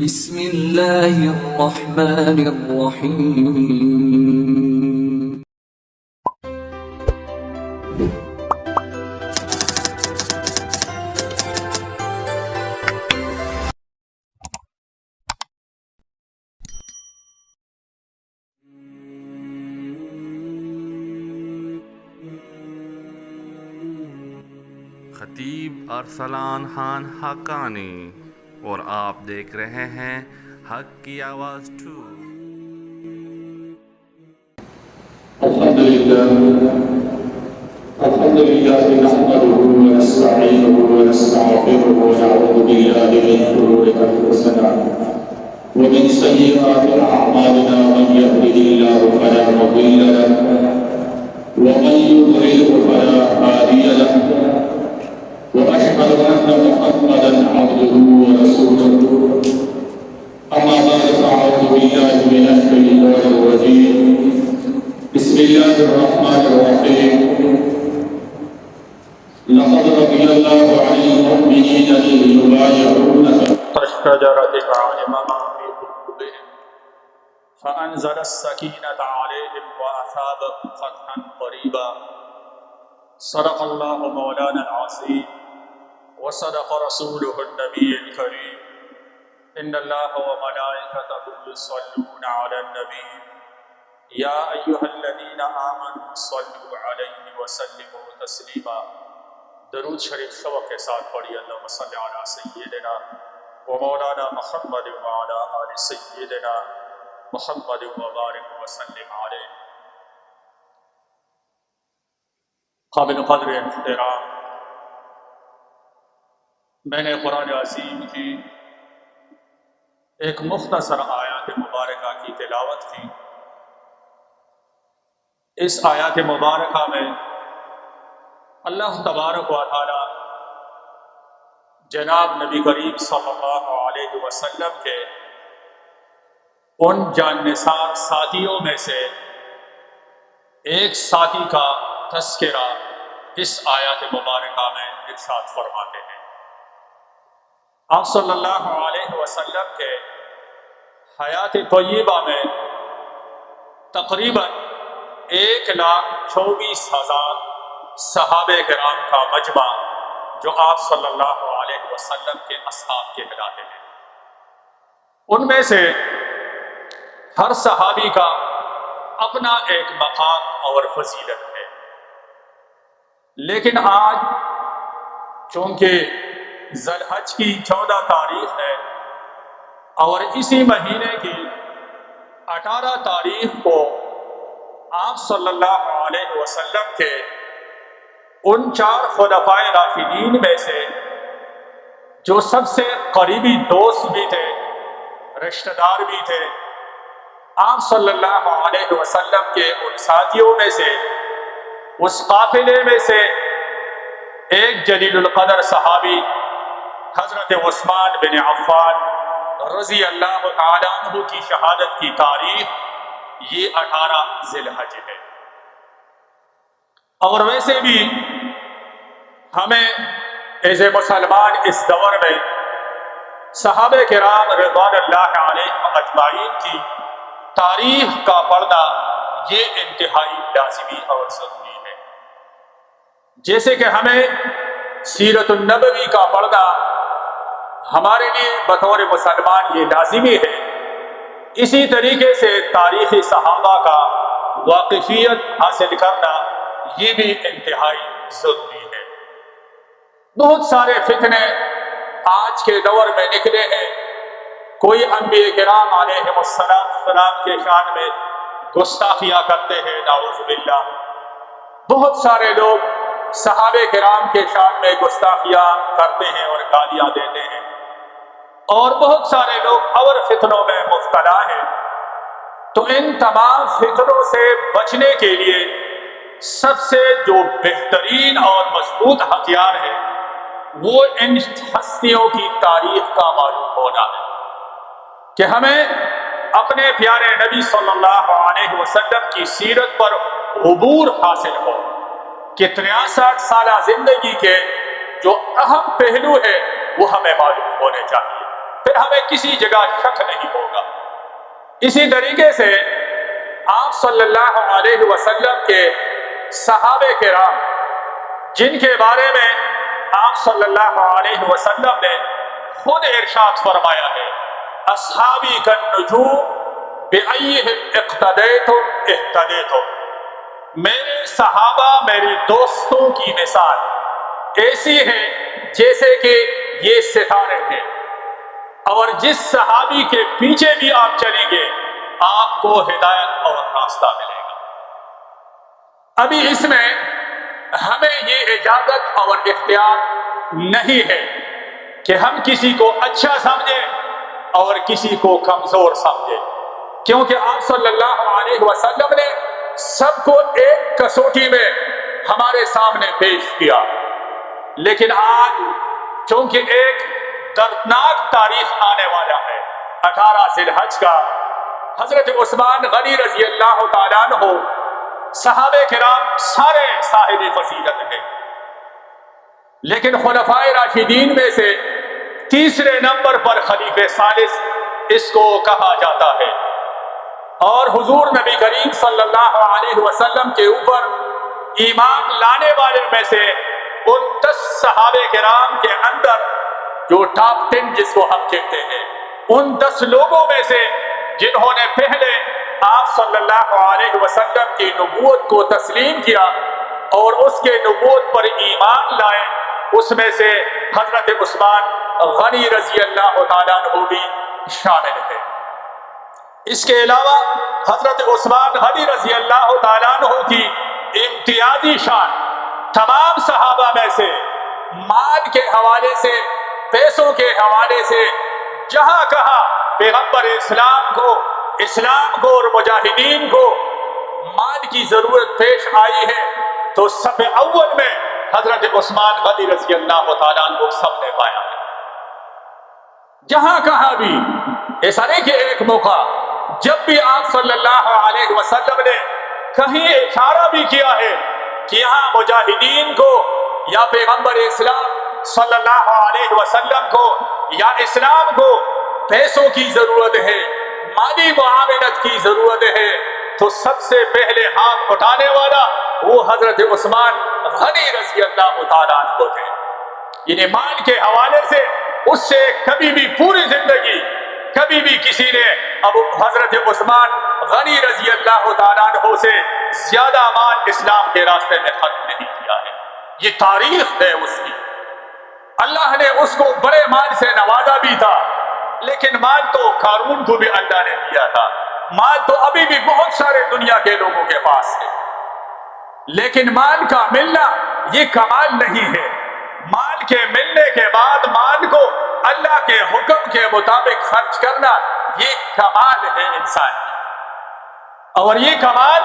بسم الله الرحمن الرحيم. خطیب ارسلان خان حقانی اور آپ دیکھ رہے ہیں حق کی آواز ٹو الحمد لله الحمد لله نحمده ونستعينه ونستغفره ونعوذ بالله من شرور انفسنا ومن سيئات اعمالنا من يهده الله فلا مضل له ومن يضلل فلا هادي له واشهد ان محمدا الرحمن الرحيم. لقد رضي الله عن المؤمنين إذ يبايعونك. الشجرة فعلم ما في قلوبهم فأنزل السكينة عليهم وأثابهم فتحا قريبا. صدق الله مولانا العظيم. وصدق رسوله النبي الكريم. إن الله وملائكته يصلون على النبي. يا أيها الذين آمنوا صلوا عليه وسلموا تسليما. درود شریف شوق کے ساتھ پڑھی، اللہم صلی علی سیدنا و مولانا محمد وعلا آل سیدنا محمد وبارک وسلم علیہ. قابل قدر احترام، میں نے قرآن عظیم کی ایک مختصر آیات مبارکہ کی تلاوت کی۔ اس آیات مبارکہ میں اللہ تبارک و تعالی جناب نبی کریم صلی اللہ علیہ وسلم کے ان جان نثار ساتھیوں میں سے ایک ساتھی کا تذکرہ اس آیات مبارکہ میں ارشاد فرماتے ہیں۔ آپ صلی اللہ علیہ وسلم کے حیات طیبہ میں تقریباً ایک لاکھ چوبیس ہزار صحابہ کرام کا مجمع جو آپ صلی اللہ علیہ وسلم کے اصحاب کے کہلاتے ہیں۔ ان میں سے ہر صحابی کا اپنا ایک مقام اور فضیلت ہے۔ لیکن آج چونکہ ذلحج کی چودہ تاریخ ہے اور اسی مہینے کی اٹھارہ تاریخ کو آپ صلی اللہ علیہ وسلم کے ان چار خلفائے راشدین میں سے جو سب سے قریبی دوست بھی تھے، رشتہ دار بھی تھے، آپ صلی اللہ علیہ وسلم کے ان ساتھیوں میں سے، اس قافلے میں سے ایک جلیل القدر صحابی، حضرت عثمان بن عفان رضی اللہ تعالیٰ عنہ کی شہادت کی تاریخ یہ اٹھارہ ذی الحج ہے۔ اور ویسے بھی ہمیں ایز اے مسلمان اس دور میں صحابہ کرام رضوان اللہ علیہ اجمعین کی تاریخ کا پڑھنا یہ انتہائی لازمی اور ضروری ہے۔ جیسے کہ ہمیں سیرت النبوی کا پڑھنا ہمارے لیے بطور مسلمان یہ لازمی ہے اسی طریقے سے تاریخی صحابہ کا واقفیت حاصل کرنا یہ بھی انتہائی ضروری ہے۔ بہت سارے فتنے آج کے دور میں نکلے ہیں۔ کوئی انبیاء کرام علیہ السلام سلام کے شان میں گستاخیاں کرتے ہیں، نعوذ باللہ۔ بہت سارے لوگ صحابہ کرام کے شان میں گستاخیاں کرتے ہیں اور گالیاں دیتے ہیں۔ اور بہت سارے لوگ اور فتنوں میں مبتلا ہیں۔ تو ان تمام فتنوں سے بچنے کے لیے سب سے جو بہترین اور مضبوط ہتھیار ہے، وہ ان ہستیوں کی تاریخ کا معلوم ہونا ہے۔ کہ ہمیں اپنے پیارے نبی صلی اللہ علیہ وسلم کی سیرت پر عبور حاصل ہو۔ کہ تریاسٹھ سالہ زندگی کے جو اہم پہلو ہے وہ ہمیں معلوم ہونے چاہیے۔ پھر ہمیں کسی جگہ شک نہیں ہوگا۔ اسی طریقے سے آپ صلی اللہ علیہ وسلم کے صحابہ کرام، جن کے بارے میں آپ صلی اللہ علیہ وسلم نے خود ارشاد فرمایا ہے، اصحابی کا نجوم بے اقتدیتم اہتدیتم۔ میرے صحابہ، میرے دوستوں کی مثال ایسی ہے جیسے کہ یہ ستارے ہیں۔ اور جس صحابی کے پیچھے بھی آپ چلیں گے، آپ کو ہدایت اور راستہ ملے گا۔ ابھی اس میں ہمیں یہ اجازت اور اختیار نہیں ہے کہ ہم کسی کو اچھا سمجھیں اور کسی کو کمزور سمجھیں۔ کیونکہ آپ صلی اللہ علیہ وسلم نے سب کو ایک کسوٹی میں ہمارے سامنے پیش کیا۔ لیکن آج چونکہ ایک دردناک تاریخ آنے والا ہے۔ اٹھارہ ذی الحج کا حضرت عثمان غنی رضی اللہ تعالیٰ عنہ صحابہ کرام سارے صاحب فضیلت ہیں۔ لیکن خلفائے راشدین میں سے تیسرے نمبر پر خلیف ثالث اس کو کہا جاتا ہے۔ اور حضور نبی کریم صلی اللہ علیہ وسلم کے اوپر ایمان لانے والے میں سے ان دس صحابہ کرام کے اندر جو ٹاپ ٹین جس کو ہم کہتے ہیں۔ ان دس لوگوں میں سے جنہوں نے پہلے آپ صلی اللہ علیہ وسلم کی نبوت کو تسلیم کیا اور اس کے نبوت پر ایمان لائے، اس میں سے حضرت عثمان غنی رضی اللہ تعالیٰ عنہ بھی شامل ہے اس کے علاوہ حضرت عثمان غنی رضی اللہ تعالیٰ عنہ کی امتیازی شان تمام صحابہ میں سے مال کے حوالے سے پیسوں کے حوالے سے جہاں کہا پیغمبر اسلام کو اسلام کو اور مجاہدین کو مال کی ضرورت پیش آئی ہے، تو سب اول میں حضرت عثمان غنی رضی اللہ تعالیٰ کو سب نے پایا ہے۔ جہاں کہا بھی ایسا نہیں کہ ایک موقع جب بھی آپ صلی اللہ علیہ وسلم نے کہیں اشارہ بھی کیا ہے کہ یہاں مجاہدین کو یا پیغمبر اسلام صلی اللہ علیہ وسلم کو یا اسلام کو پیسوں کی ضرورت ہے، مالی معاونت کی ضرورت ہے۔ تو سب سے پہلے ہاتھ اٹھانے والا وہ حضرت عثمان غنی رضی اللہ تعالیٰ عنہ تھے۔ یعنی مال کے حوالے سے اس سے کبھی بھی پوری زندگی، کبھی بھی کسی نے اب حضرت عثمان غنی رضی اللہ تعالیٰ عنہ سے زیادہ مال اسلام کے راستے میں خرچ نہیں کیا ہے۔ یہ تاریخ ہے اس کی۔ اللہ نے اس کو بڑے مال سے نوازا بھی تھا، لیکن مال تو قارون کو بھی اللہ نے دیا تھا۔ مال تو ابھی بھی بہت سارے دنیا کے لوگوں کے پاس ہے۔ لیکن مال کا ملنا یہ کمال نہیں ہے۔ مال کے ملنے کے بعد مال کو اللہ کے حکم کے مطابق خرچ کرنا یہ کمال ہے انسان کی۔ اور یہ کمال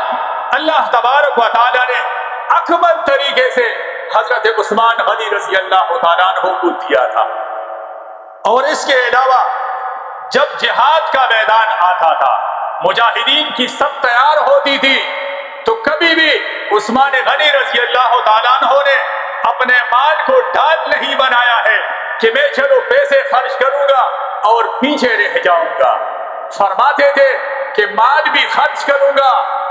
اللہ تبارک و تعالیٰ نے اکمل طریقے سے حضرت عثمان غنی رضی اللہ تعالیٰ کو دیا تھا۔ اور اس کے علاوہ جب جہاد کا میدان آتا تھا، مجاہدین کی سب تیار ہوتی تھی، تو کبھی بھی عثمان غنی رضی اللہ تعالیٰ عنہ نے اپنے مال کو ڈال نہیں بنایا ہے کہ میں چلو پیسے خرچ کروں گا اور پیچھے رہ جاؤں گا۔ فرماتے تھے کہ مال بھی خرچ کروں گا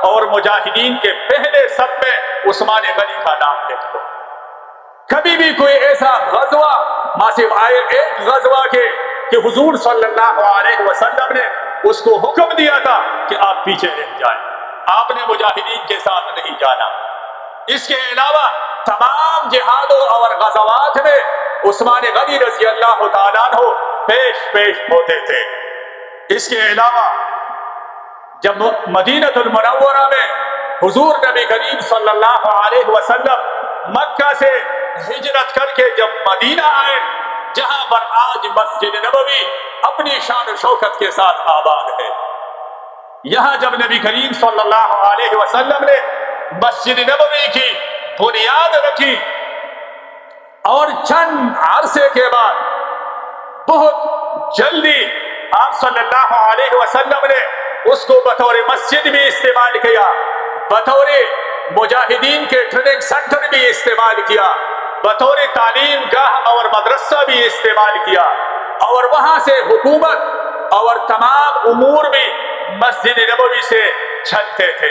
اور مجاہدین کے پہلے سب میں عثمان غنی کا نام لکھ دو کبھی بھی کوئی ایسا غزوہ ماسب آئے ایک غزوہ کے کہ حضور صلی اللہ علیہ وسلم نے اس کو حکم دیا تھا کہ آپ پیچھے رہ جائیں۔ آپ نے مجاہدین کے ساتھ نہیں جانا۔ اس کے علاوہ تمام جہادوں اور غزوات میں عثمان غنی رضی اللہ تعالیٰ عنہ پیش پیش ہوتے تھے۔ اس کے علاوہ جب مدینہ المنورہ میں حضور نبی کریم صلی اللہ علیہ وسلم مکہ سے ہجرت کر کے جب مدینہ آئے، جہاں پر آج مسجد نبوی اپنی شان و شوکت کے ساتھ آباد ہے۔ یہاں جب نبی کریم صلی اللہ علیہ وسلم نے مسجد نبوی کی بنیاد رکھی، اور چند عرصے کے بعد بہت جلدی آپ صلی اللہ علیہ وسلم نے اس کو بطور مسجد بھی استعمال کیا، بطور مجاہدین کے ٹریننگ سینٹر بھی استعمال کیا۔ بطور تعلیم گاہ اور مدرسہ بھی استعمال کیا اور وہاں سے حکومت اور تمام امور بھی مسجد نبوی سے چلتے تھے۔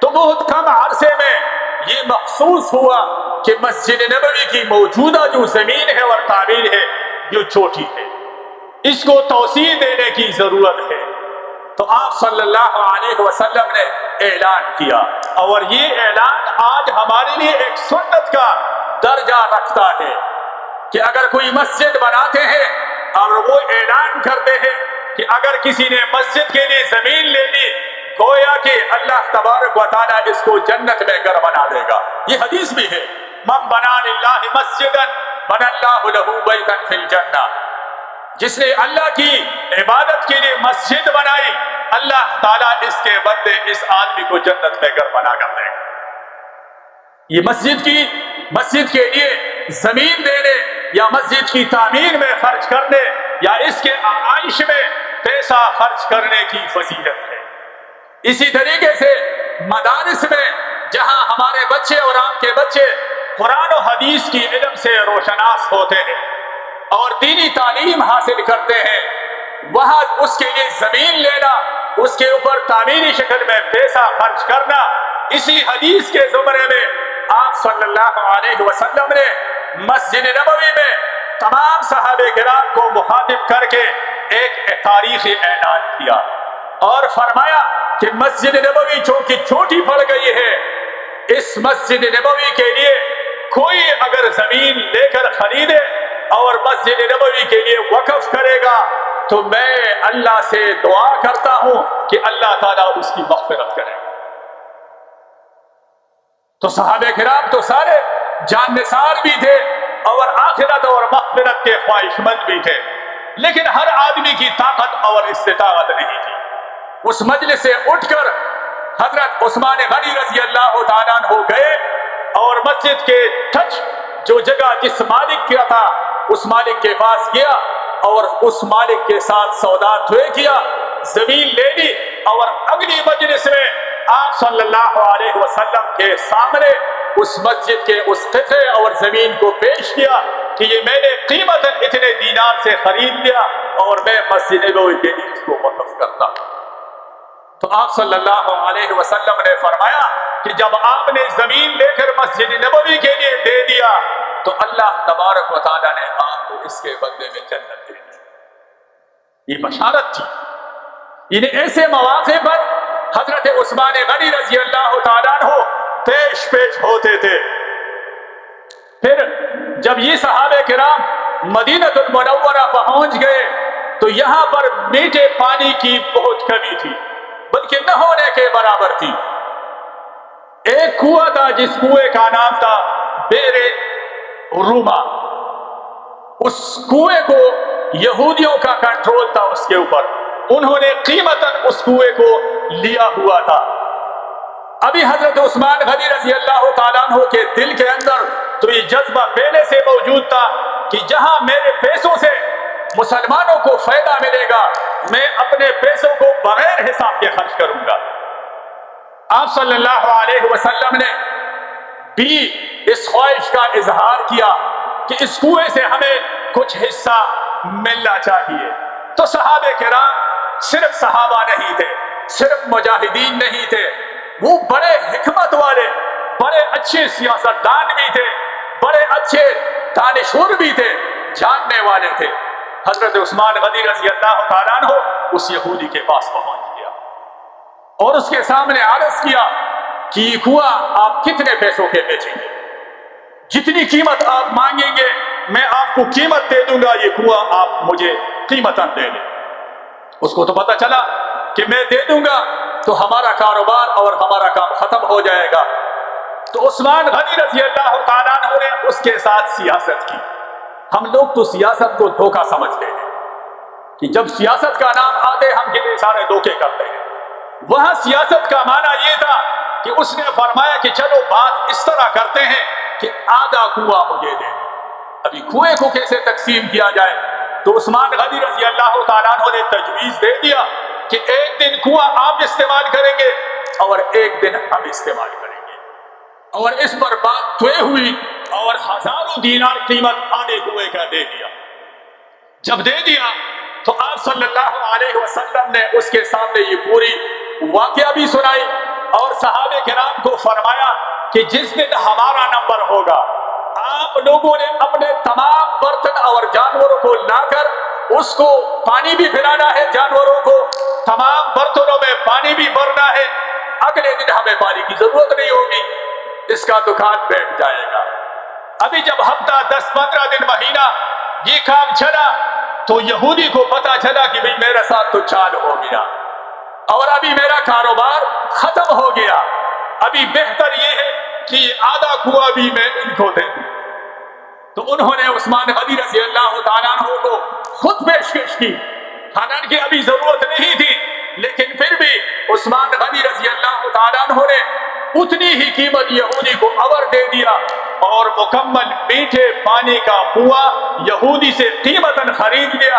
تو بہت کم عرصے میں یہ محسوس ہوا کہ مسجد نبوی کی موجودہ جو زمین ہے اور تعمیر ہے، یہ چھوٹی ہے۔ اس کو توسیع دینے کی ضرورت ہے۔ تو آپ صلی اللہ علیہ وسلم نے اعلان کیا۔ اور یہ اعلان آج ہمارے لیے ایک سنت کا درجہ رکھتا ہے کہ اگر کوئی مسجد بناتے ہیں اور وہ اعلان کرتے ہیں کہ اگر کسی نے مسجد کے لیے زمین لے لی، گویا کہ اللہ تبارک و تعالیٰ اس کو جنت میں گھر بنا دے گا۔ یہ حدیث بھی ہے۔ من بنا للہ مسجدا بن اللہ له بیتا فی الجنہ۔ جس نے اللہ کی عبادت کے لیے مسجد بنائی، اللہ تعالیٰ اس کے بدلے اس آدمی کو جنت میں گھر بنا کر دے گا۔ یہ مسجد کی مسجد کے لیے زمین دینے یا مسجد کی تعمیر میں خرچ کرنے یا اس کے آئش میں پیسہ خرچ کرنے کی فضیلت ہے۔ اسی طریقے سے مدارس میں جہاں ہمارے بچے اور آپ کے بچے قرآن و حدیث کی علم سے روشناس ہوتے ہیں اور دینی تعلیم حاصل کرتے ہیں، وہاں اس کے لیے زمین لینا، اس کے اوپر تعمیری شکل میں پیسہ خرچ کرنا، اسی حدیث کے زمرے میں آپ صلی اللہ علیہ وسلم نے مسجد نبوی میں تمام صحابہ کرام کو مخاطب کر کے ایک تاریخی اعلان کیا اور فرمایا کہ مسجد نبوی چونکہ چھوٹی پڑ گئی ہے، اس مسجد نبوی کے لیے کوئی اگر زمین لے کر خریدے اور مسجد نبوی کے لیے وقف کرے گا تو میں اللہ سے دعا کرتا ہوں کہ اللہ تعالیٰ اس کی مغفرت کرے۔ تو صحابہ کرام تو سارے جان نثار بھی تھے اور آخرت اور مغفرت کے خواہش مند بھی تھے۔ لیکن ہر آدمی کی طاقت اور استطاعت نہیں تھی۔ اس مجلس سے اٹھ کر حضرت عثمان غنی رضی اللہ تعالیٰ ہو گئے اور مسجد کے ٹچ جو جگہ جس مالک کیا تھا، اس مالک کے پاس گیا اور اس مالک کے ساتھ سودا طے کیا، زمین لے لی اور اگلی مجلس میں آپ صلی اللہ علیہ وسلم کے سامنے اس مسجد کے اس قطعے اور زمین کو پیش کیا کہ یہ میں نے قیمت اتنے دینار سے خرید لیا اور میں مسجد نبوی کے لیے اس کو وقف کرتا تو آپ صلی اللہ علیہ وسلم نے فرمایا کہ جب آپ نے زمین لے کر مسجد نبوی کے لیے دے دیا تو اللہ تبارک و تعالیٰ نے آپ کو اس کے بدلے میں جنت دے دی۔ یہ بشارت تھی۔ انہیں ایسے مواقع پر حضرت عثمان غنی رضی اللہ تعالیٰ ہو پیش پیش ہوتے تھے۔ پھر جب یہ صحابہ کرام مدینہ المنورہ پہنچ گئے تو یہاں پر میٹھے پانی کی بہت کمی تھی، بلکہ نہ ہونے کے برابر تھی۔ ایک کنواں تھا جس کنویں کا نام تھا بیر روما۔ اس کنویں کو یہودیوں کا کنٹرول تھا اس کے اوپر۔ انہوں نے قیمت اس کنویں کو لیا ہوا تھا۔ ابھی حضرت عثمان غنی رضی اللہ تعالیٰ عنہ کے دل کے اندر تو یہ جذبہ پہلے سے موجود تھا کہ جہاں میرے پیسوں سے مسلمانوں کو فائدہ ملے گا، میں اپنے پیسوں کو بغیر حساب کے خرچ کروں گا۔ آپ صلی اللہ علیہ وسلم نے بھی اس خواہش کا اظہار کیا کہ اس کنویں سے ہمیں کچھ حصہ ملنا چاہیے۔ تو صحابہ کرام صرف صحابہ نہیں تھے، صرف مجاہدین نہیں تھے۔ وہ بڑے حکمت والے، بڑے اچھے سیاست دان بھی تھے، بڑے اچھے دانشور بھی تھے، جاننے والے تھے۔ حضرت عثمان غنی رضی اللہ تعالیٰ عنہ اس یہودی کے پاس پہنچ گیا اور اس کے سامنے عرض کیا کہ یہ کنواں آپ کتنے پیسوں کے بیچیں گے؟ جتنی قیمت آپ مانگیں گے، میں آپ کو قیمت دے دوں گا، یہ کنواں آپ مجھے قیمت دے دیں۔ اس کو تو پتا چلا کہ میں دے دوں گا تو ہمارا کاروبار اور ہمارا کام ختم ہو جائے گا۔ تو عثمان غنی رضی اللہ تعالیٰ نے اس کے ساتھ سیاست کی۔ ہم لوگ تو سیاست کو دھوکہ سمجھتے ہیں کہ جب سیاست کا نام آتے ہم کتنے سارے دھوکے کرتے ہیں۔ وہاں سیاست کا معنی یہ تھا کہ اس نے فرمایا کہ چلو بات اس طرح کرتے ہیں کہ آدھا کنواں مجھے دے ابھی کنویں کو کیسے تقسیم کیا جائے؟ تو عثمان غنی رضی اللہ تعالیٰ عنہ نے تجویز دے دیا کہ ایک دن کنواں آپ استعمال کریں گے اور ایک دن ہم استعمال کریں گے۔ اور اس پر بات طے ہوئی اور ہزاروں دینار قیمت آنے کنویں کا دے دیا۔ جب دے دیا تو آپ صلی اللہ علیہ وسلم نے اس کے سامنے یہ پوری واقعہ بھی سنائی اور صحابہ کرام کو فرمایا کہ جس دن ہمارا نمبر ہوگا آپ لوگوں نے اپنے تمام برتن اور جانوروں کو لا کر اس کو پانی بھی پلانا ہے، جانوروں کو تمام برتنوں میں پانی بھی بھرنا ہے۔ اگلے دن ہمیں پانی کی ضرورت نہیں ہوگی، اس کا دکان بیٹھ جائے گا۔ ابھی جب ہفتہ، دس، پندرہ دن مہینہ یہ کام چلا، تو یہودی کو پتا چلا کہ بھئی میرا ساتھ تو چال ہو گیا۔ اور ابھی میرا کاروبار ختم ہو گیا۔ ابھی بہتر یہ ہے کہ آدھا کنواں بھی میں ان کو دے دوں۔ تو انہوں نے عثمان غنی رضی اللہ تعالیٰ عنہ کو خود پیشکش کی۔ حالانکہ ابھی ضرورت نہیں تھی، لیکن پھر بھی عثمان غنی رضی اللہ تعالیٰ عنہ نے اتنی ہی قیمت یہودی کو اور دے دیا اور مکمل میٹھے پانی کا کنواں یہودی سے قیمتاً خرید لیا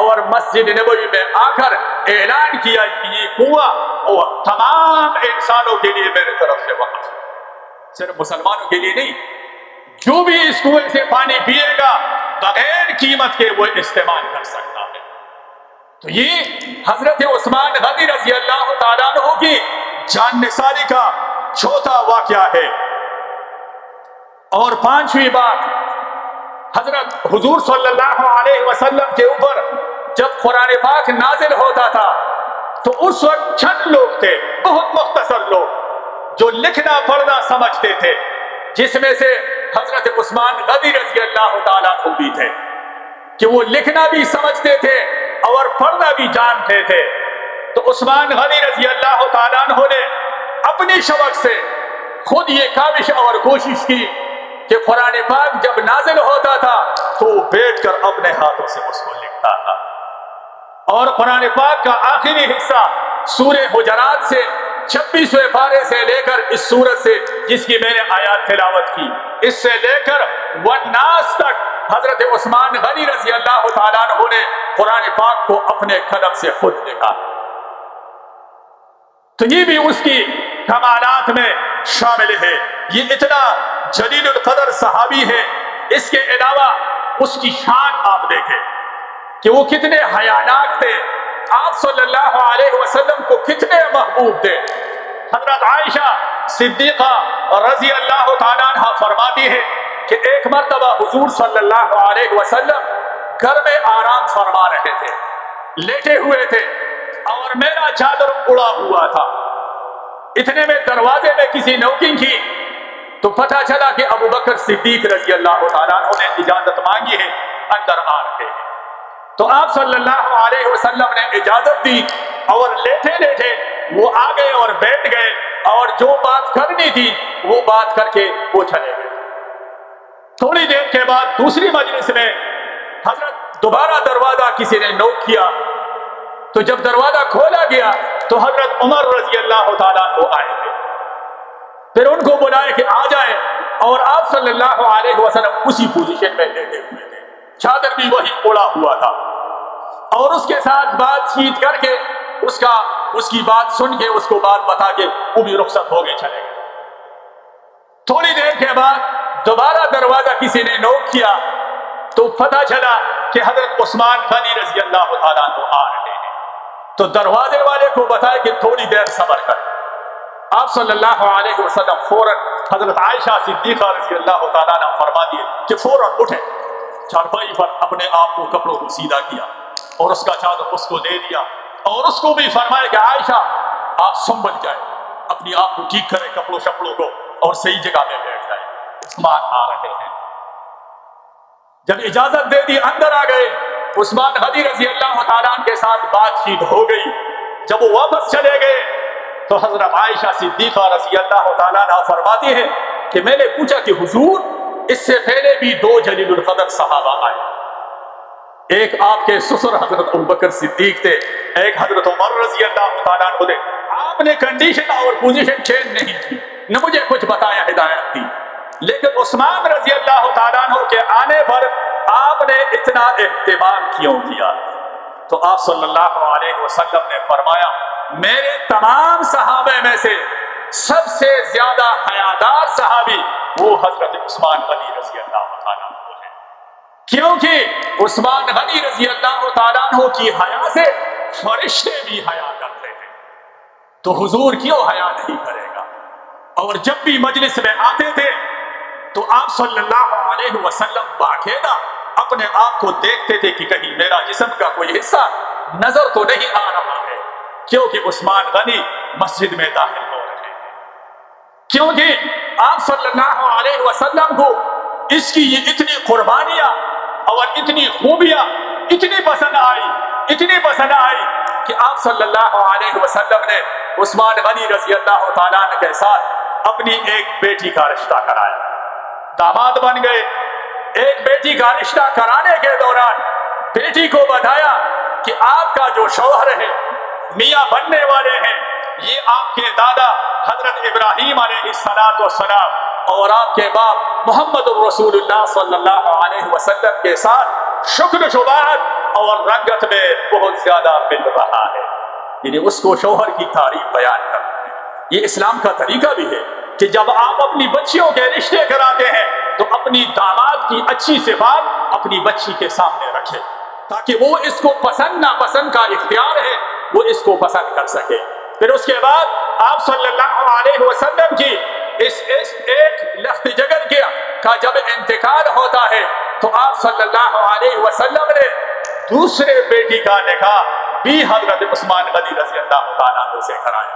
اور مسجد نبوی میں آ کر اعلان کیا کہ یہ کنواں اور تمام انسانوں کے لیے میرے طرف سے وقف صرف مسلمانوں کے لیے نہیں جو بھی اس کنویں سے پانی پیے گا، بغیر قیمت کے وہ استعمال کر سکتا ہے۔ تو یہ حضرت عثمان غنی رضی اللہ تعالیٰ عنہ کی جان نثاری کا چوتھا واقعہ ہے۔ اور پانچویں بات، حضرت حضور صلی اللہ علیہ وسلم کے اوپر جب قرآن پاک نازل ہوتا تھا، تو اس وقت چند لوگ تھے، بہت مختصر لوگ، جو لکھنا پڑھنا سمجھتے تھے، جس میں سے حضرت عثمان غنی رضی اللہ تعالیٰ کو بھی تھے کہ وہ لکھنا بھی سمجھتے تھے اور پڑھنا بھی جانتے تھے۔ تو عثمان غنی رضی اللہ تعالیٰ عنہ نے اپنی شبق سے خود یہ کاوش اور کوشش کی کہ قرآن پاک جب نازل ہوتا تھا تو وہ بیٹھ کر اپنے ہاتھوں سے اس کو لکھتا تھا۔ اور قرآن پاک کا آخری حصہ سورہ حجرات سے چھبیسویں پارے سے لے کر اس سورت سے جس کی میں نے آیات تلاوت کی، اس سے لے کر والناس تک حضرت عثمان غنی رضی اللہ تعالیٰ عنہ نے قرآن پاک کو اپنے قدم سے خود لکھا تو یہ بھی اس کی کمالات میں شامل ہے۔ یہ اتنا جلیل القدر صحابی ہے۔ اس کے علاوہ اس کی شان آپ دیکھیں کہ وہ کتنے حیانات تھے۔ آپ صلی اللہ علیہ وسلم کو کتنے محبوب تھے۔ حضرت عائشہ صدیقہ رضی اللہ تعالیٰ عنہ فرماتی ہے کہ ایک مرتبہ حضور صلی اللہ علیہ وسلم گھر میں آرام فرما رہے تھے، لیٹے ہوئے تھے اور میرا چادر اڑا ہوا تھا۔ اتنے میں دروازے میں کسی نوکنگ کی تو پتہ چلا کہ ابو بکر صدیق رضی اللہ تعالیٰ عنہ نے اجازت مانگی ہے، اندر آ رہے ہیں۔ تو آپ صلی اللہ علیہ وسلم نے اجازت دی اور لیٹے لیٹے وہ آگے اور بیٹھ گئے اور جو بات کرنی تھی وہ بات کر کے وہ چلے گئے۔ تھوڑی دیر کے بعد دوسری مجلس میں حضرت دوبارہ دروازہ کسی نے نوک کیا۔ تو جب دروازہ کھولا گیا تو حضرت عمر رضی اللہ تعالیٰ کو آئے تھے۔ پھر ان کو بلائے کہ آ جائے اور آپ صلی اللہ علیہ وسلم اسی پوزیشن میں لیٹے ہوئے۔ چادر بھی وہی اڑا ہوا تھا۔ اور اس کے ساتھ بات چیت کر کے اس کا اس کی بات سن کے اس کو بات بتا کے وہ بھی رخصت ہو گئے چلے گئے۔ تھوڑی دیر کے بعد دوبارہ دروازہ کسی نے نوک کیا تو پتہ چلا کہ حضرت عثمان غنی رضی اللہ تعالیٰ کو آ رہے ہیں۔ تو دروازے والے کو بتایا کہ تھوڑی دیر صبر کر۔ آپ صلی اللہ علیہ وسلم فوراً حضرت عائشہ صدیقہ رضی اللہ تعالیٰ نے فرما دیے کہ فوراً اٹھے چارپائی پر اپنے آپ کو کپڑوں کو سیدھا کیا اور اس کا چادر اس کو دے دیا اور اس کو بھی فرمایا کہ عائشہ، آپ سنبھل جائے اپنی آپ کو ٹھیک کرے کپڑوں شپڑوں کو اور صحیح جگہ میں بیٹھ جائے عثمان آ رہے ہیں۔ جب اجازت دے دی، اندر آ گئے۔ عثمان غنی رضی اللہ تعالیٰ کے ساتھ بات چیت ہو گئی۔ جب وہ واپس چلے گئے، تو حضرت عائشہ صدیقہ رضی اللہ تعالیٰ فرماتی ہے کہ میں نے پوچھا کہ حضور اس سے پہلے بھی دو جلیل القدر صحابہ آئے۔ ایک آپ کے سسر حضرت ابکر صدیق تھے، ایک حضرت عمر رضی اللہ تعالیٰ عنہ تھے۔ آپ نے کنڈیشن اور پوزیشن چینج نہیں کی، نہ مجھے کچھ بتایا ہدایت دی۔ لیکن عثمان رضی اللہ تعالیٰ عنہ کے آنے پر آپ نے اتنا اہتمام کیوں کیا؟ تو آپ صلی اللہ علیہ وسلم نے فرمایا، میرے تمام صحابہ میں سے سب سے زیادہ حیادار صحابی وہ حضرت عثمان غنی رضی اللہ تعالیٰ عنہ ہیں۔ کیونکہ عثمان غنی رضی اللہ تعالیٰ عنہ کی حیا سے فرشتے بھی حیا کرتے ہیں۔ تو حضور کیوں حیا نہیں کرے گا؟ اور جب بھی مجلس میں آتے تھے تو آپ صلی اللہ علیہ وسلم باقاعدہ اپنے آپ کو دیکھتے تھے کہ کہیں میرا جسم کا کوئی حصہ نظر تو نہیں آ رہا ہے، کیونکہ عثمان غنی مسجد میں داخل ہو کیونکہ آپ صلی اللہ علیہ وسلم کو اس کی یہ اتنی قربانیاں اور اتنی خوبیاں اتنی پسند آئی، اتنی پسند آئی کہ آپ صلی اللہ علیہ وسلم نے عثمان غنی رضی اللہ تعالیٰ کے ساتھ اپنی ایک بیٹی کا رشتہ کرایا۔ داماد بن گئے۔ ایک بیٹی کا رشتہ کرانے کے دوران بیٹی کو بتایا کہ آپ کا جو شوہر ہے، میاں بننے والے ہیں یہ آپ کے دادا حضرت ابراہیم علیہ السلاۃ والسلام اور آپ کے باپ محمد الرسول اللہ صلی اللہ علیہ وسلم کے ساتھ شکر شبات اور رنگت میں بہت زیادہ مل رہا ہے۔ یعنی اس کو شوہر کی تعریف بیان کرنا ہے۔ یہ اسلام کا طریقہ بھی ہے کہ جب آپ اپنی بچیوں کے رشتے کراتے ہیں تو اپنی داماد کی اچھی صفات اپنی بچی کے سامنے رکھے تاکہ وہ اس کو پسند ناپسند کا اختیار ہے، وہ اس کو پسند کر سکے۔ پھر اس کے بعد آپ صلی اللہ علیہ وسلم کی اس, اس ایک لخت جگر کے کا جب انتقال ہوتا ہے تو آپ صلی اللہ علیہ وسلم نے دوسرے بیٹی کا نکاح بھی حضرت عثمان غنی رضی اللہ تعالیٰ عنہ سے کرایا۔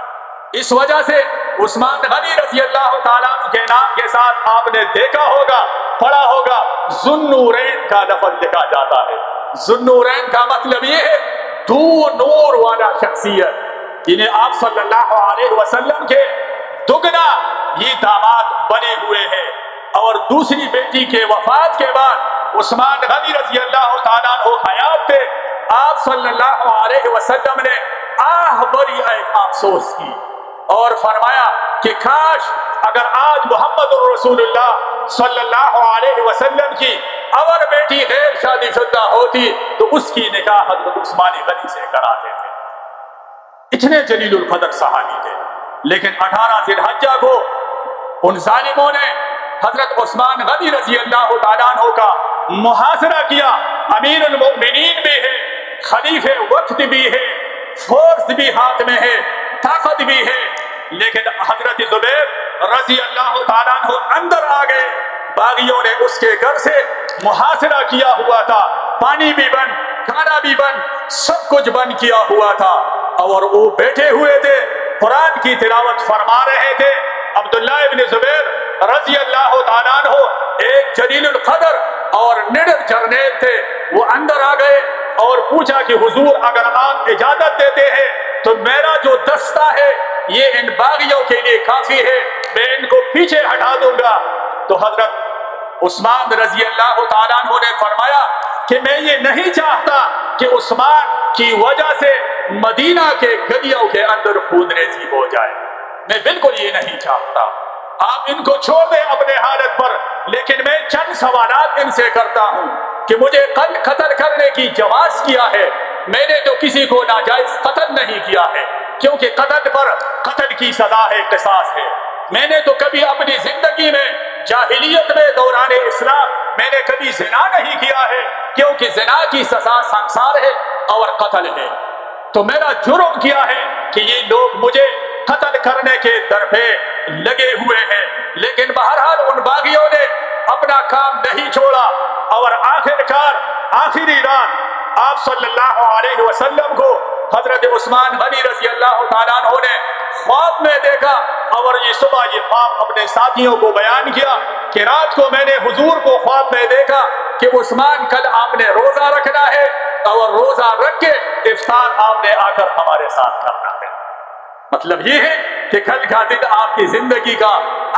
اس وجہ سے عثمان غنی رضی اللہ تعالیٰ عنہ کے نام کے ساتھ آپ نے دیکھا ہوگا پڑھا ہوگا ذنورین کا لفظ لکھا جاتا ہے۔ ذنورین کا مطلب یہ ہے دو نور والا شخصیت۔ جنہیں آپ صلی اللہ علیہ وسلم کے دگنا یہ داماد بنے ہوئے ہیں۔ اور دوسری بیٹی کے وفات کے بعد عثمان غنی رضی اللہ تعالیٰ عنہ حیات تھے آپ صلی اللہ علیہ وسلم نے آہ بری ایک افسوس کی اور فرمایا کہ کاش اگر آج محمد الرسول اللہ صلی اللہ علیہ وسلم کی اور بیٹی غیر شادی شدہ ہوتی تو اس کی نکاح حضرت عثمان غنی سے کراتے تھے اتنے جلیل القدر صحابی تھے۔ لیکن اٹھارہ ذی الحجہ کو ان ظالموں نے حضرت عثمان غنی رضی اللہ تعالیٰ عنہ کا محاصرہ کیا۔ امیر المؤمنین بھی ہے خلیف وقت بھی ہے، فورس بھی ہاتھ میں ہے، طاقت بھی ہے۔ لیکن حضرت زبیر رضی اللہ تعالیٰ عنہ اندر آ گئے۔ باغیوں نے اس کے گھر سے محاصرہ کیا ہوا تھا۔ پانی بھی بند، کھانا بھی بند، سب کچھ بند کیا ہوا تھا۔ اور وہ بیٹھے ہوئے تھے، قرآن کی تلاوت فرما رہے تھے۔ عبداللہ ابن زبیر رضی اللہ تعالیٰ عنہ ایک جلیل القدر اور نڈر جرنیل تھے۔ وہ اندر آ گئے اور پوچھا کہ حضور اگر آپ اجازت دیتے ہیں تو میرا جو دستہ ہے، یہ ان باغیوں کے لیے کافی ہے، میں ان کو پیچھے ہٹا دوں گا۔ تو حضرت عثمان رضی اللہ تعالیٰ عنہ نے فرمایا کہ میں یہ نہیں چاہتا کہ عثمان کی وجہ سے مدینہ کے گلیوں کے اندر خون ریزی ہو جائے۔ میں بالکل یہ نہیں چاہتا۔ آپ ان کو چھوڑ دیں اپنے حالت پر، لیکن میں چند سوالات ان سے کرتا ہوں کہ مجھے قتل قتل کرنے کی جواز کیا ہے۔ میں نے تو کسی کو ناجائز قتل نہیں کیا ہے، کیونکہ قتل پر قتل کی سزا ہے، قصاص ہے۔ میں نے تو کبھی اپنی زندگی میں جاہلیت میں دوران اسلام میں نے کبھی زنا نہیں کیا ہے، کیونکہ زنا کی سزا سنسار ہے اور قتل ہے۔ تو میرا جرم کیا ہے کہ یہ لوگ مجھے قتل کرنے کے در پہ لگے ہوئے ہیں۔ لیکن بہرحال ان باغیوں نے اپنا کام نہیں چھوڑا۔ اور آخر کار آخری رات آپ صلی اللہ علیہ وسلم کو حضرت عثمان غنی رضی اللہ تعالیٰ عنہ نے خواب میں دیکھا اور یہ صبح یہ خواب اپنے ساتھیوں کو بیان کیا کہ رات کو میں نے حضور کو خواب میں دیکھا کہ عثمان کل آپ نے روزہ رکھنا ہے اور روزہ رکھ کے افطار آپ نے آ کر ہمارے ساتھ کرنا ہے۔ مطلب یہ ہے کہ کل کا دن آپ کی زندگی کا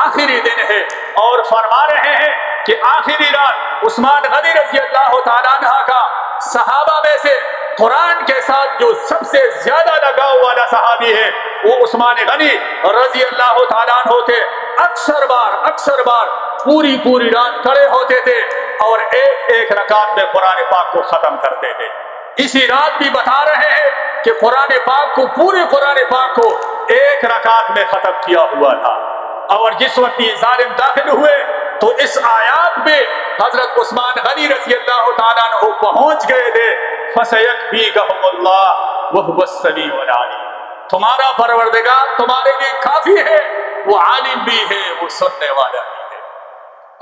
آخری دن ہے اور فرما رہے ہیں کہ آخری رات عثمان غنی رضی اللہ تعالیٰ عنہ کا صحابہ میں سے قرآن کے ساتھ جو سب سے زیادہ لگاؤ والا صحابی ہے، وہ عثمان غنی رضی اللہ تعالیٰ عنہ تھے اکثر بار اکثر بار پوری پوری رات کھڑے ہوتے تھے۔ اور ایک ایک رکعت میں قرآن پاک کو ختم کرتے تھے اسی رات بھی بتا رہے ہیں کہ قرآن پاک کو، پورے قرآن پاک کو ایک رکعت میں ختم کیا ہوا تھا۔ اور جس وقت یہ ظالم داخل ہوئے تو اس آیات میں حضرت عثمان غنی رضی اللہ تعالیٰ عنہ پہنچ گئے تھے۔ فسیق بھی فَسَيَكْفِيكَهُمُ اللَّهُ وَهُوَ السَّمِيعُ الْعَلِيمُ۔ تمہارا پروردگار تمہارے لیے کافی ہے، وہ عالم بھی ہے، وہ سننے والا بھی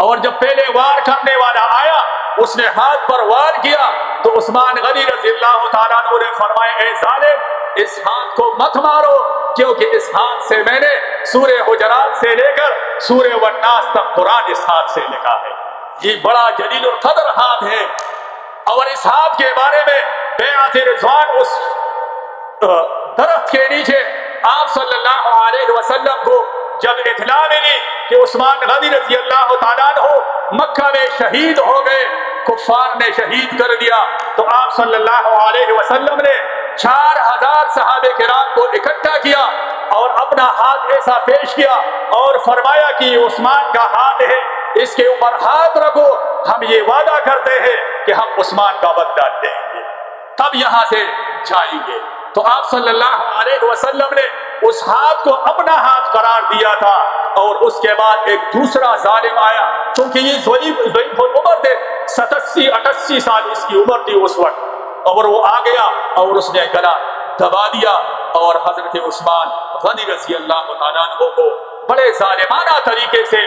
اور جب پہلے وار کرنے والا آیا، اس نے ہاتھ پر وار کیا، تو عثمان غنی رضی اللہ تعالیٰ نے فرمایا، اے ظالم، اس ہاتھ کو مت مارو، کیونکہ اس ہاتھ سے میں نے سورہ حجرات سے لے کر سورہ والناس تک قرآن اس ہاتھ سے لکھا ہے۔ یہ بڑا جلیل القدر ہاتھ ہے۔ اور اس ہاتھ کے بارے میں بیعت رضوان اس درخت کے نیچے آپ صلی اللہ علیہ وسلم کو جب اطلاع ملی کہ عثمان غنی رضی اللہ تعالیٰ عنہ مکہ میں شہید ہو گئے، کفار نے شہید کر دیا۔ تو آپ صلی اللہ علیہ وسلم نے چار ہزار صحابہ کرام کو اکٹھا کیا اور اپنا ہاتھ ایسا پیش کیا اور فرمایا کہ عثمان کا ہاتھ ہے، اس کے اوپر ہاتھ رکھو، ہم یہ وعدہ کرتے ہیں کہ ہم عثمان کا بدلہ دیں گے۔ تب یہاں سے جائیں گے۔ تو آپ صلی اللہ علیہ وسلم نے اس ہاتھ کو اپنا ہاتھ قرار دیا تھا اور اس کے بعد ایک دوسرا ظالم آیا، چونکہ یہ ضعیف ضعیف عمر تھے۔ ستسی اٹھاسی سال اس کی عمر تھی اس وقت۔ اور وہ آ گیا اور اس نے گلا دبا دیا اور حضرت عثمان غنی رضی اللہ تعالیٰ عنہ کو بڑے ظالمانہ طریقے سے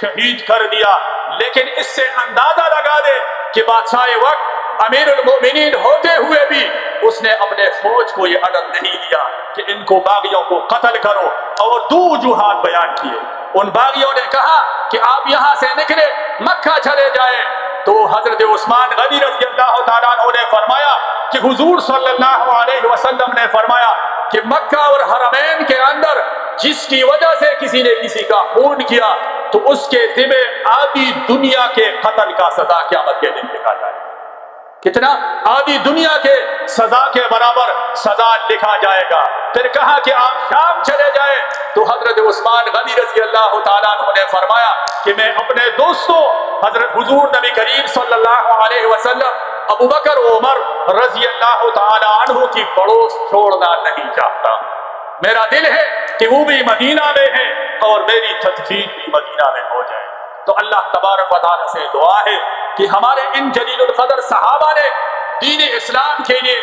شہید کر دیا۔ لیکن اس سے اندازہ لگا دے کہ بادشاہ وقت امیر المومنین ہوتے ہوئے بھی اس نے اپنے فوج کو یہ عدد نہیں دیا کہ ان کو باغیوں کو قتل کرو اور دو وجوہات بیان کیے۔ ان باغیوں نے کہا کہ آپ یہاں سے نکلے، مکہ چلے جائیں۔ تو حضرت عثمان غنی رضی اللہ تعالیٰ نے فرمایا کہ حضور صلی اللہ علیہ وسلم نے فرمایا کہ مکہ اور حرمین کے اندر جس کی وجہ سے کسی نے کسی کا خون کیا، تو اس کے ذمہ آدھی دنیا کے قتل کا سزا قیامت کے دن لکھا جائے کتنا آدھی دنیا کے سزا کے برابر سزا لکھا جائے گا۔ پھر کہا کہ آپ شام چلے جائیں تو حضرت عثمان غنی رضی اللہ تعالیٰ عنہ نے فرمایا کہ میں اپنے دوستوں حضرت حضور نبی کریم صلی اللہ علیہ وسلم، ابو بکر عمر رضی اللہ تعالیٰ عنہ کی پڑوس چھوڑنا نہیں چاہتا۔ میرا دل ہے کہ وہ بھی مدینہ میں ہے اور میری تدفین بھی مدینہ میں ہو جائے۔ تو اللہ تبارک و تعالیٰ سے دعا ہے کہ ہمارے ان جلیل القدر صحابہ نے دین اسلام کے لیے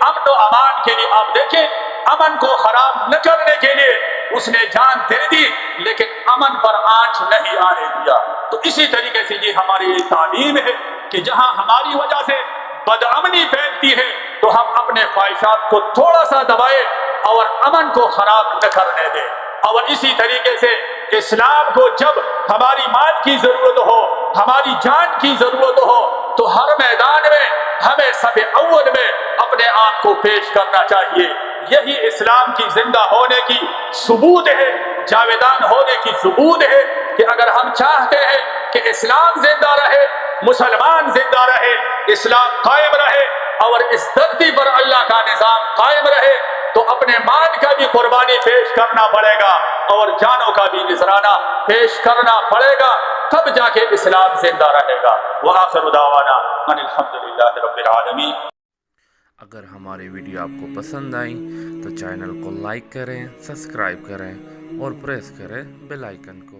امن و امان کے لیے آپ دیکھیں، امن کو خراب نہ کرنے کے لیے اس نے جان دے دی، لیکن امن پر آنچ نہیں آنے دیا۔ تو اسی طریقے سے یہ ہماری تعلیم ہے کہ جہاں ہماری وجہ سے بدامنی پھیلتی ہے، تو ہم اپنے خواہشات کو تھوڑا سا دبائے اور امن کو خراب نہ کرنے دیں۔ اور اسی طریقے سے اسلام کو جب ہماری مال کی ضرورت ہو، ہماری جان کی ضرورت ہو، تو ہر میدان میں، ہمیں سب اول میں اپنے آپ کو پیش کرنا چاہیے۔ یہی اسلام کی زندہ ہونے کی ثبوت ہے، جاویدان ہونے کی ثبوت ہے کہ اگر ہم چاہتے ہیں کہ اسلام زندہ رہے، مسلمان زندہ رہے، اسلام قائم رہے، اور اس دھرتی پر اللہ کا نظام قائم رہے، تو اپنے مال کا بھی قربانی پیش کرنا پڑے گا۔ اور جانوں کا بھی نذرانہ پیش کرنا پڑے گا، تب جا کے اسلام زندہ رہے گا۔ وآخر دعوانا ان الحمدللہ رب العالمین۔ اگر ہمارے ویڈیو آپ کو پسند آئیں تو چینل کو لائک کریں، سبسکرائب کریں اور پریس کریں بیل آئیکن کو۔